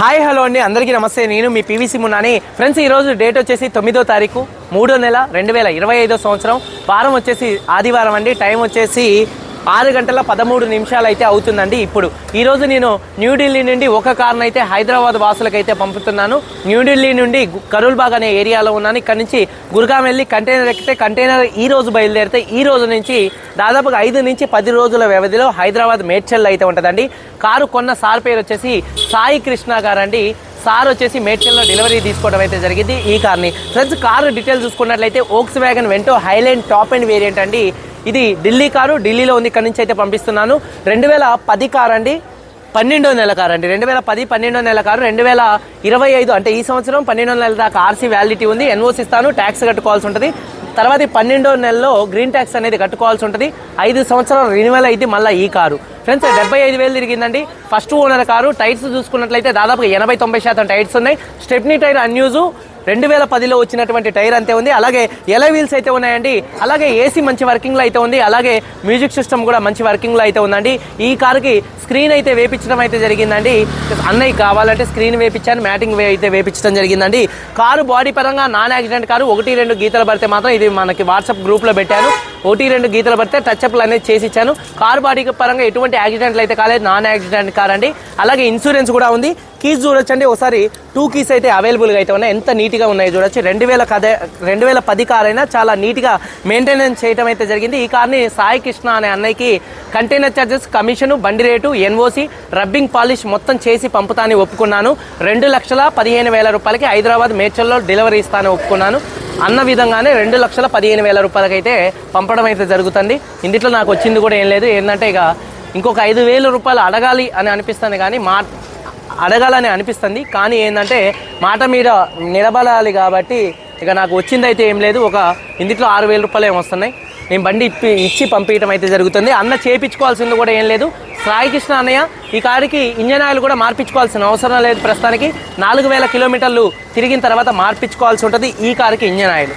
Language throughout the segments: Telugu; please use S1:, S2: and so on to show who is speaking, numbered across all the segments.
S1: హాయ్ హలో అండి. అందరికీ నమస్తే. నేను మీ పీవీసీ మున్నాని. ఫ్రెండ్స్ ఈరోజు డేట్ వచ్చేసి తొమ్మిదో తారీఖు మూడో నెల రెండు వేల ఇరవై ఐదో సంవత్సరం. వారం వచ్చేసి ఆదివారం అండి. టైం వచ్చేసి ఆరు గంటల పదమూడు నిమిషాలు అయితే అవుతుందండి ఇప్పుడు. ఈరోజు నేను న్యూఢిల్లీ నుండి ఒక కారును అయితే హైదరాబాద్ వాసులకైతే పంపుతున్నాను. న్యూఢిల్లీ నుండి కరూల్బాగ్ అనే ఏరియాలో ఉన్నాను. ఇక్కడ నుంచి గురుగాం వెళ్ళి కంటైనర్ ఎక్కితే కంటైనర్ ఈ రోజు బయలుదేరితే ఈ రోజు నుంచి దాదాపుగా ఐదు నుంచి పది రోజుల వ్యవధిలో హైదరాబాద్ మేడ్చల్ అయితే ఉంటుందండి. కారు కొన్న సార్ పేరు వచ్చేసి సాయి కృష్ణ గారండి. సార్ వచ్చేసి మేడ్చల్లో డెలివరీ తీసుకోవడం అయితే జరిగింది. ఈ కార్ని ఫ్రెండ్స్ కారు డీటెయిల్స్ చూసుకున్నట్లయితే Volkswagen Vento Highline top and variant అండి. ఇది ఢిల్లీ కారు ఢిల్లీలో ఉంది. ఇక్కడి నుంచి అయితే పంపిస్తున్నాను. రెండు వేల పది కార్ అండి. పన్నెండో నెల కారు అండి. రెండు వేల పది పన్నెండో నెల కారు రెండు వేల ఇరవై ఐదు అంటే ఈ సంవత్సరం పన్నెండో నెల దాకా ఆర్సీ వ్యాలిడిటీ ఉంది. ఎన్ఓసి ఇస్తాను ట్యాక్స్ కట్టుకోవాల్సి ఉంటుంది. తర్వాత పన్నెండో నెలలో గ్రీన్ ట్యాక్స్ అనేది కట్టుకోవాల్సి ఉంటుంది. ఐదు సంవత్సరాలు రెన్యువల్ అయితే మళ్ళీ ఈ కారు. ఫ్రెండ్స్ డెబ్బై ఐదు వేలు తిరిగిందండి. ఫస్ట్ ఓనర్ కారు టైర్స్ చూసుకున్నట్లయితే దాదాపు ఎనభై తొంభై శాతం టైర్స్ ఉన్నాయి. స్టెప్నీ టైర్ అన్యూజు రెండు వేల పదిలో వచ్చినటువంటి టైర్ అంతే ఉంది. అలాగే ఎలా వీల్స్ అయితే ఉన్నాయండి. అలాగే ఏసీ మంచి వర్కింగ్లో అయితే ఉంది. అలాగే మ్యూజిక్ సిస్టమ్ కూడా మంచి వర్కింగ్లో అయితే ఉందండి. ఈ కారుకి స్క్రీన్ అయితే వేపించడం అయితే జరిగిందండి. అన్నయ్య కావాలంటే స్క్రీన్ వేపించాను. మ్యాటింగ్ వే అయితే వేపించడం జరిగిందండి. కారు బాడీ పరంగా నాన్ యాక్సిడెంట్ కారు. ఒకటి రెండు గీతలు పడితే మాత్రం ఇది మనకి వాట్సాప్ గ్రూప్లో పెట్టాను. ఒకటి రెండు గీతలు పడితే టచ్అప్లు అనేది చేసి ఇచ్చాను కార్ బాడీ పరంగా ఎటువంటి యాక్సిడెంట్లు అయితే కాలేదు. నాన్ యాక్సిడెంట్ కార్ అండి అలాగే ఇన్సూరెన్స్ కూడా ఉంది. కీస్ చూడొచ్చండి. ఒకసారి టూ కీస్ అయితే అవైలబుల్గా అయితే ఉన్నాయి. ఎంత నీట్గా ఉన్నాయి చూడొచ్చు. రెండు వేల కదే రెండు వేల పది కార్ అయినా చాలా నీట్గా మెయింటెనెన్స్ చేయడం అయితే జరిగింది. ఈ కార్ని సాయి కృష్ణ అనే అన్నయ్యకి కంటైనర్ ఛార్జెస్ కమిషను బండి రేటు ఎన్ఓసి రబ్బింగ్ పాలిష్ మొత్తం చేసి పంపుతాని ఒప్పుకున్నాను. రెండు లక్షల పదిహేను వేల రూపాయలకి హైదరాబాద్ మేడ్చల్లో డెలివరీ ఇస్తానని ఒప్పుకున్నాను. అన్న విధంగానే రెండు లక్షల పదిహేను వేల రూపాయలకైతే పంపడం అయితే జరుగుతుంది. ఇందులో నాకు వచ్చింది కూడా ఏం లేదు. ఏంటంటే ఇక ఇంకొక ఐదు వేల రూపాయలు అడగాలి అని అనిపిస్తుంది కానీ మా అడగాలని అనిపిస్తుంది. కానీ ఏంటంటే మాట మీద నిలబడాలి కాబట్టి ఇక నాకు వచ్చిందైతే ఏం లేదు. ఒక ఇందులో ఆరు వేల రూపాయలు ఏమి వస్తున్నాయి. నేను బండి ఇప్పి ఇచ్చి పంపించడం అయితే జరుగుతుంది. అన్న చేయించుకోవాల్సింది కూడా ఏం లేదు. సాయి కృష్ణ అన్నయ్య ఈ కారుకి ఇంజన్ ఆయిల్ కూడా మార్పించుకోవాల్సిన అవసరం లేదు ప్రస్తుతానికి. నాలుగు వేల కిలోమీటర్లు తిరిగిన తర్వాత మార్పించుకోవాల్సి ఉంటుంది ఈ కారుకి ఇంజన్ ఆయిల్.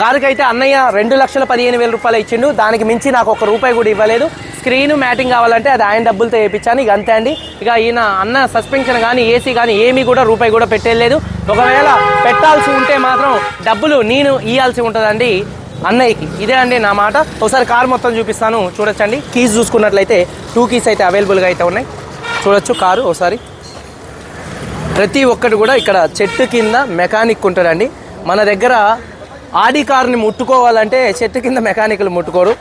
S1: కారుకైతే అన్నయ్య రెండు లక్షల పదిహేను వేల రూపాయలు ఇచ్చిండు. దానికి మించి నాకు ఒక రూపాయి కూడా ఇవ్వలేదు. స్క్రీన్ మ్యాటింగ్ కావాలంటే అది ఆయన డబ్బులతో వేయించాను. ఇక అంతే అండి. ఇక ఈయన అన్న సస్పెన్షన్ కానీ ఏసీ కానీ ఏమీ కూడా రూపాయి కూడా పెట్టేయలేదు. ఒకవేళ పెట్టాల్సి ఉంటే మాత్రం డబ్బులు నేను ఇవ్వాల్సి ఉంటుందండి అన్నయ్యకి. ఇదే అండి నా మాట. ఒకసారి కారు మొత్తం చూపిస్తాను. చూడొచ్చండి. కీస్ చూసుకున్నట్లయితే టూ కీస్ అయితే అవైలబుల్గా అయితే ఉన్నాయి. చూడొచ్చు కారు ఒకసారి. ప్రతి ఒక్కటి కూడా ఇక్కడ చెట్టు కింద మెకానిక్ ఉంటాడండి మన దగ్గర ఆడి కార్ని ముట్టుకోవాలంటే చెట్టు కింద మెకానిక్లు ముట్టుకోరు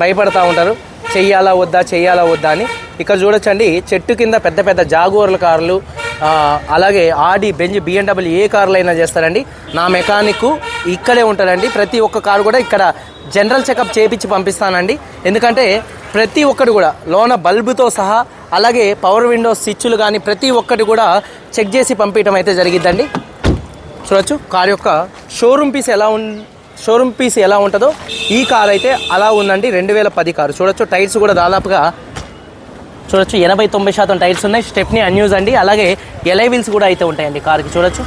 S1: భయపడతా ఉంటారు. చెయ్యాలా వద్దా చెయ్యాలా వద్దా అని. ఇక్కడ చూడొచ్చండి చెట్టు కింద పెద్ద పెద్ద జాగోర్ల కార్లు అలాగే ఆడి బెంజ్ బిఎండబ్ల్యూ ఏ కార్లు అయినా చేస్తారండి. నా మెకానిక్ ఇక్కడే ఉంటాడండి. ప్రతి ఒక్క కారు కూడా ఇక్కడ జనరల్ చెకప్ చేపించి పంపిస్తానండి. ఎందుకంటే ప్రతి ఒక్కటి కూడా లోన బల్బుతో సహా అలాగే పవర్ విండోస్ స్విచ్లు కానీ ప్రతి ఒక్కటి కూడా చెక్ చేసి పంపించడం అయితే జరిగిద్దండి. చూడొచ్చు. కార్ యొక్క షోరూమ్ పీస్ ఎలా ఉం షోరూమ్ పీస్ ఎలా ఉంటుందో ఈ కార్ అయితే అలా ఉందండి. రెండు వేల పది కారు. చూడొచ్చు. టైర్స్ కూడా దాదాపుగా చూడొచ్చు. ఎనభై తొంభై శాతం టైర్స్ ఉన్నాయి. స్టెప్ని అన్యూజ్ అండి. అలాగే ఎలై వీల్స్ కూడా అయితే ఉంటాయండి కార్కి. చూడొచ్చు.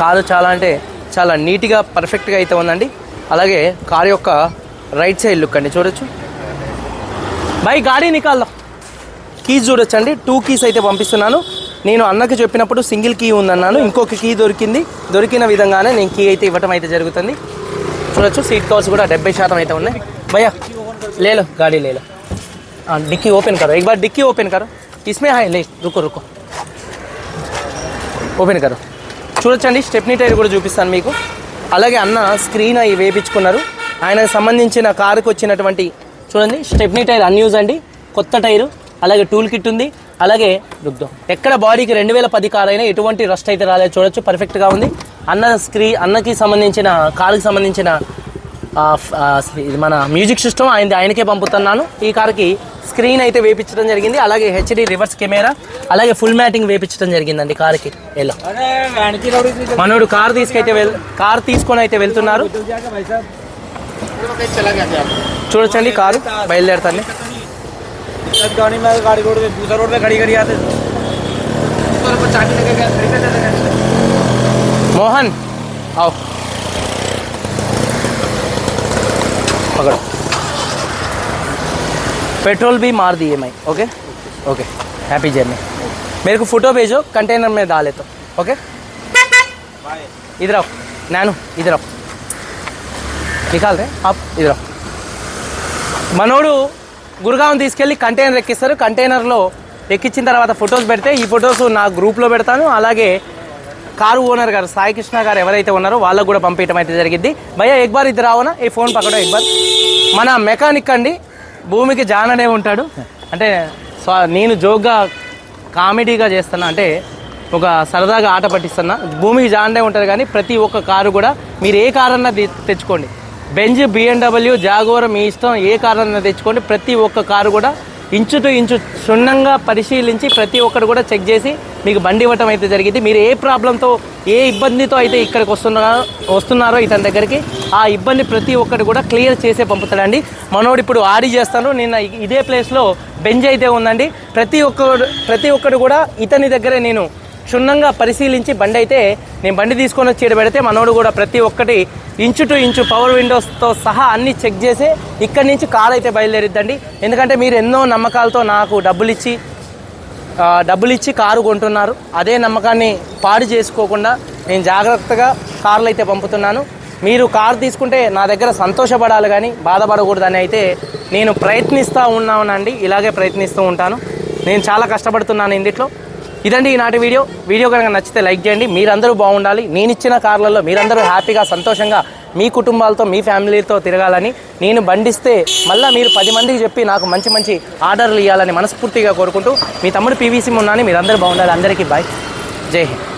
S1: కారు చాలా అంటే చాలా నీట్గా పర్ఫెక్ట్గా అయితే ఉందండి. అలాగే కార్ యొక్క రైట్ సైడ్ లుక్ అండి. చూడొచ్చు. బై గాడీ నికాల్లో. కీస్ చూడొచ్చండి. టూ కీస్ అయితే పంపిస్తున్నాను. నేను అన్నకి చెప్పినప్పుడు సింగిల్ కీ ఉందన్నాను ఇంకొక కీ దొరికింది దొరికిన విధంగానే నేను కీ అయితే ఇవ్వటం అయితే జరుగుతుంది చూడొచ్చు సీట్ కవర్స్ కూడా డెబ్బై శాతం అయితే ఉన్నాయి భయ్యా లేలో గాడీ లేలో हाँ डिक्की ओपन करो एक बार डिक्की ओपन करो इसमें है ले रुको रुको ఓపెన్ కరు చూడొచ్చండి స్టెప్నీ టైర్ కూడా చూపిస్తాను మీకు అలాగే అన్న స్క్రీన్ అవి వేపించుకున్నారు ఆయనకు సంబంధించిన కారుకు వచ్చినటువంటి చూడండి స్టెప్నీ టైర్ అన్యూజ్ అండి కొత్త టైరు అలాగే టూల్ కిట్ ఉంది అలాగే రుగ్దం ఎక్కడ బాడీకి రెండు వేల పది కార్ అయినా ఎటువంటి రస్ట్ అయితే రాలేదు. చూడొచ్చు పర్ఫెక్ట్గా ఉంది. అన్న స్క్రీ అన్నకి సంబంధించిన కారుకి సంబంధించిన ఇది మన మ్యూజిక్ సిస్టమ్ ఆయన ఆయనకే పంపుతున్నాను. ఈ కారుకి స్క్రీన్ అయితే వేపించడం జరిగింది. అలాగే హెచ్డి రివర్స్ కెమెరా అలాగే ఫుల్ మ్యాటింగ్ వేపించడం జరిగిందండి కార్కి. ఎలా? మనోడు కార్ తీసుకైతే వెళ్ కార్ తీసుకొని అయితే వెళ్తున్నారు. చూడొచ్చండి కారు బయలుదేరుతాను
S2: गाड़ी, में गाड़ी रोड पे, दूसरा रोड पे खड़ी करी आते।
S1: मोहन, आओ। पकड़। पेट्रोल भी मार दिए मैं, ओके? ओके, हैप्पी जर्नी मेरे को फ़ोटो भेजो, कंटेनर में डाले तो ओके? इधर आओ, नैनू, इधर आओ। निकाल रहे आप इधर आओ। मनोड़ू గురుగావం తీసుకెళ్ళి కంటైనర్ ఎక్కిస్తారు. కంటైనర్లో ఎక్కించిన తర్వాత ఫొటోస్ పెడితే ఈ ఫొటోస్ నా గ్రూప్లో పెడతాను. అలాగే కారు ఓనర్ గారు సాయి కృష్ణ గారు ఎవరైతే ఉన్నారో వాళ్ళకు కూడా పంపించడం అయితే జరిగింది. భయ్య ఎక్బార్ ఇది ఇద్దరు రావనా? ఈ ఫోన్ పక్కన ఎక్బార్. మన మెకానిక్ అండి భూమికి జాన్ అనే ఉంటాడు. అంటే నేను జోక్గా కామెడీగా చేస్తున్నా. అంటే ఒక సరదాగా ఆట పట్టిస్తున్నా. భూమికి అనే ఉంటాడు కానీ ప్రతి ఒక్క కారు కూడా మీరు ఏ కారు అన్నా తె- తెచ్చుకోండి. బెంజ్ బిఎండబ్ల్యూ జాగోర్ మీ ఇష్టం ఏ కారు తెచ్చుకోండి. ప్రతి ఒక్క కారు కూడా ఇంచు టు ఇంచు క్షుణ్ణంగా పరిశీలించి ప్రతి ఒక్కరు కూడా చెక్ చేసి మీకు బండి ఇవ్వటం అయితే జరిగింది. మీరు ఏ ప్రాబ్లంతో ఏ ఇబ్బందితో అయితే ఇక్కడికి వస్తున్నారో వస్తున్నారో ఇతని దగ్గరికి ఆ ఇబ్బంది ప్రతి ఒక్కటి కూడా క్లియర్ చేసే పంపుతాడండి. మనోడు ఇప్పుడు ఆడి చేస్తాను. నిన్న ఇదే ప్లేస్లో బెంజ్ అయితే ఉందండి. ప్రతి ఒక్కరు ప్రతి ఒక్కరు కూడా ఇతని దగ్గరే నేను క్షుణ్ణంగా పరిశీలించి బండి అయితే నేను బండి తీసుకొని వచ్చి పెడితే మనోడు కూడా ప్రతి ఒక్కటి ఇంచు టు ఇంచు పవర్ విండోస్తో సహా అన్ని చెక్ చేసి ఇక్కడి నుంచి కార్ అయితే బయలుదేరిద్దండి. ఎందుకంటే మీరు ఎన్నో నమ్మకాలతో నాకు డబ్బులు ఇచ్చి డబ్బులు ఇచ్చి కారు కొంటున్నారు. అదే నమ్మకాన్ని పాడు చేసుకోకుండా నేను జాగ్రత్తగా కార్లు అయితే పంపుతున్నాను. మీరు కారు తీసుకుంటే నా దగ్గర సంతోషపడాలి కానీ బాధపడకూడదని అయితే నేను ప్రయత్నిస్తూ ఉన్నానండి. ఇలాగే ప్రయత్నిస్తూ ఉంటాను. నేను చాలా కష్టపడుతున్నాను ఇందిట్లో. ఇదండి ఈనాటి వీడియో. వీడియో కనుక నచ్చితే లైక్ చేయండి. మీరందరూ బాగుండాలి. నేను ఇచ్చిన కార్లలో మీరందరూ హ్యాపీగా సంతోషంగా మీ కుటుంబాలతో మీ ఫ్యామిలీతో తిరగాలని నేను బండిస్తే మళ్ళీ మీరు పది మందికి చెప్పి నాకు మంచి మంచి ఆర్డర్లు ఇవ్వాలని మనస్ఫూర్తిగా కోరుకుంటూ మీ తమ్ముడు పీవీసీ ఉన్నాని మీరందరూ బాగుండాలి. అందరికీ బాయ్. జై హింద్.